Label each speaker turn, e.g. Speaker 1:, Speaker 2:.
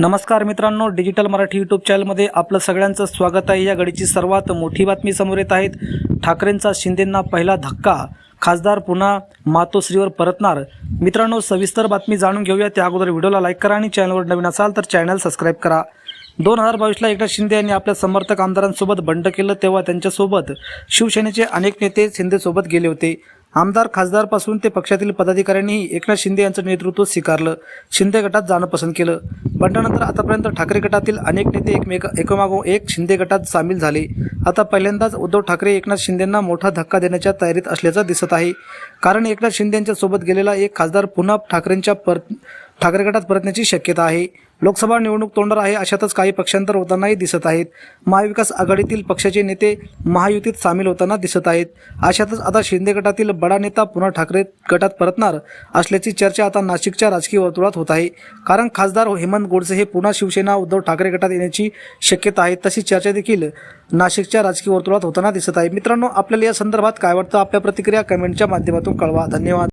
Speaker 1: नमस्कार मित्रांनो digital Marathi YouTube चॅनलमध्ये आपलं सगळ्यांचं स्वागत आहे. या घडीची सर्वात मोठी बातमी समोर येत आहेत. ठाकरेंचा शिंदेंना पहिला धक्का. खासदार पुन्हा मातोश्रीवर परतणार. मित्रांनो सविस्तर बातमी जाणून घेऊया. त्या अगोदर व्हिडिओला लाईक करा आणि चॅनलवर नवीन असाल तर चॅनल सबस्क्राईब करा. दोन हजार बावीसला एकनाथ शिंदे यांनी आपल्या समर्थक आमदारांसोबत बंड केलं तेव्हा त्यांच्यासोबत शिवसेनेचे अनेक नेते शिंदेसोबत गेले होते. आमदार खासदारपासून ते पक्षातील पदाधिकाऱ्यांनीही एकनाथ शिंदे यांचं नेतृत्व स्वीकारलं. शिंदे गटात जाणं पसंत केलं. बंडानंतर आतापर्यंत ठाकरे गटातील अनेक नेते एकमेक एकामागोम एक शिंदे गटात सामील झाले. आता पहिल्यांदाच उद्धव ठाकरे एकनाथ शिंदेंना मोठा धक्का देण्याच्या तयारीत असल्याचं दिसत आहे. कारण एकनाथ शिंदे यांच्यासोबत गेलेला एक खासदार पुन्हा ठाकरेंच्या पर ठाकरे गटात परतण्याची शक्यता आहे. लोकसभा निवडणूक तोंडर आहे अशातच काही पक्षांतर होतानाही दिसत आहेत. महाविकास आघाडीतील पक्षाचे नेते महायुतीत सामील होताना दिसत आहेत. अशातच आता शिंदे गटातील बडा नेता पुन्हा ठाकरे गटात परतणार असल्याची चर्चा आता नाशिकच्या राजकीय वर्तुळात होत आहे. कारण खासदार हेमंत गोडसे हे पुन्हा शिवसेना उद्धव ठाकरे गटात येण्याची शक्यता आहे तशी चर्चा देखील नाशिकच्या राजकीय वर्तुळात होताना दिसत आहे. मित्रांनो आपल्याला या संदर्भात काय वाटतं? आपल्या प्रतिक्रिया कमेंटच्या माध्यमातून कळवा. धन्यवाद.